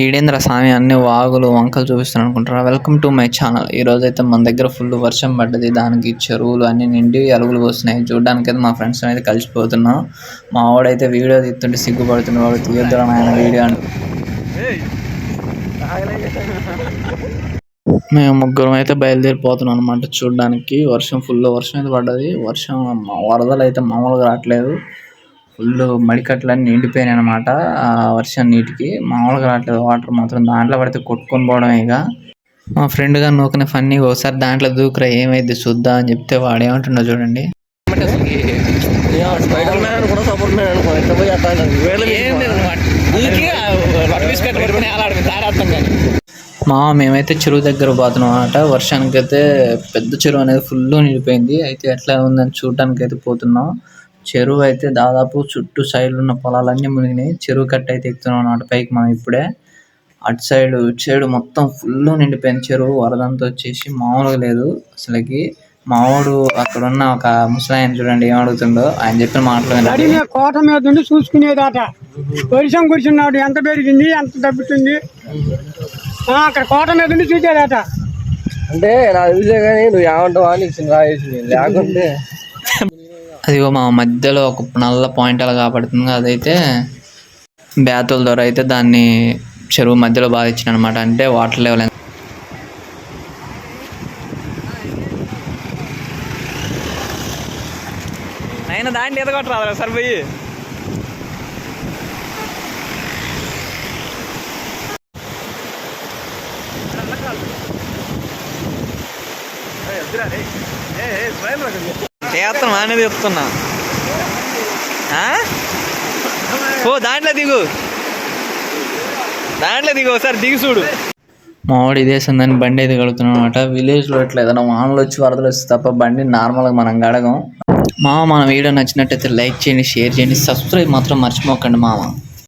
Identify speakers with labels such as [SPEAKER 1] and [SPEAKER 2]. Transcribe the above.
[SPEAKER 1] ఈడేంద్ర స్వామి అన్ని వాగులు వంకలు చూపిస్తాను అనుకుంటారా? వెల్కమ్ టు మై ఛానల్ ఈ రోజు అయితే మన దగ్గర ఫుల్ వర్షం పడ్డది. దానికి చెరువులు అన్ని నిండి అలుగులు పోస్తున్నాయి. చూడడానికి అయితే మా ఫ్రెండ్స్ అయితే కలిసిపోతున్నాం. మా వాడైతే వీడియో తీస్తుంటే సిగ్గుపడుతున్నాడు వాడు తీయద్దురా ఆయన వీడియో అని. మేము ముగ్గురం అయితే బయలుదేరిపోతున్నాం అనమాట చూడడానికి. వర్షం ఫుల్ వర్షం అయితే పడ్డది. వర్షం వరదలు అయితే మామూలుగా రావట్లేదు. ఫుల్ మడికట్లన్నీ నిండిపోయినాయి అనమాట ఆ వర్షం నీటికి. మామూలుగా రావట్లేదు. వాటర్ మాత్రం దాంట్లో పడితే కొట్టుకొని పోవడం ఇక. మా ఫ్రెండ్ గారు నూకిన ఫన్నీ ఒకసారి దాంట్లో దూకురా ఏమైంది చూద్దా అని చెప్తే వాడు ఏమంటున్నా చూడండి. మా మేమైతే చెరువు దగ్గర పోతున్నాం అనమాట వర్షానికి అయితే పెద్ద చెరువు అనేది ఫుల్ నిండిపోయింది. అయితే ఎట్లా ఉందని చూడడానికి అయితే పోతున్నాం. చెరువు అయితే దాదాపు చుట్టూ సైడ్ ఉన్న పొలాలన్నీ మునిగినాయి. చెరువు కట్ట అయితే ఎక్కుతున్నాం అనమాట పైకి మనం ఇప్పుడే. అటు సైడ్ ఇటు సైడ్ మొత్తం ఫుల్ నిండిపోయింది చెరువు. వరదంతా వచ్చేసి మామూలుగా లేదు. అసలుకి మావాడు అక్కడ ఉన్న ఒక ముసలాయన చూడండి ఏం అడుగుతుండో. ఆయన చెప్పిన మాటలు
[SPEAKER 2] కోట మీద ఉండి చూసుకునేదాట. వర్షం కురిసినాడు ఎంత పెరిగింది ఎంత తగ్గుతుంది? అక్కడ కోట మీద ఉండి చూసేదాట.
[SPEAKER 3] అంటే నా చూసే కానీ నువ్వు ఏమంటావా రాయేసింది లేకుంటే
[SPEAKER 1] అదిగో మా మధ్యలో ఒక నల్ల పాయింట్ అలా కాబడుతుంది అదైతే బ్యాతుల ద్వారా అయితే దాన్ని చెరువు మధ్యలో బాగా ఇచ్చిన అనమాట అంటే వాటర్ లెవెల్
[SPEAKER 4] దాన్ని ఎదగొట్టరాదు పోయి. చేస్తున్నా అనేది చెప్తున్నా. ఓ దాంట్లో దిగు. దాంట్లో దిగు ఒకసారి దిగి చూడు.
[SPEAKER 1] మావాడు ఇదే సందని బండి అయితే కడుగుతున్నాం అనమాట విలేజ్లో ఎట్లా ఏదైనా వానలు వచ్చి వరదలు వచ్చి తప్ప బండి నార్మల్గా మనం గడగం మామ మన వీడియో నచ్చినట్టయితే లైక్ చేయండి షేర్ చేయండి సబ్స్క్రైబ్ మాత్రం మర్చిపోకండి మామ.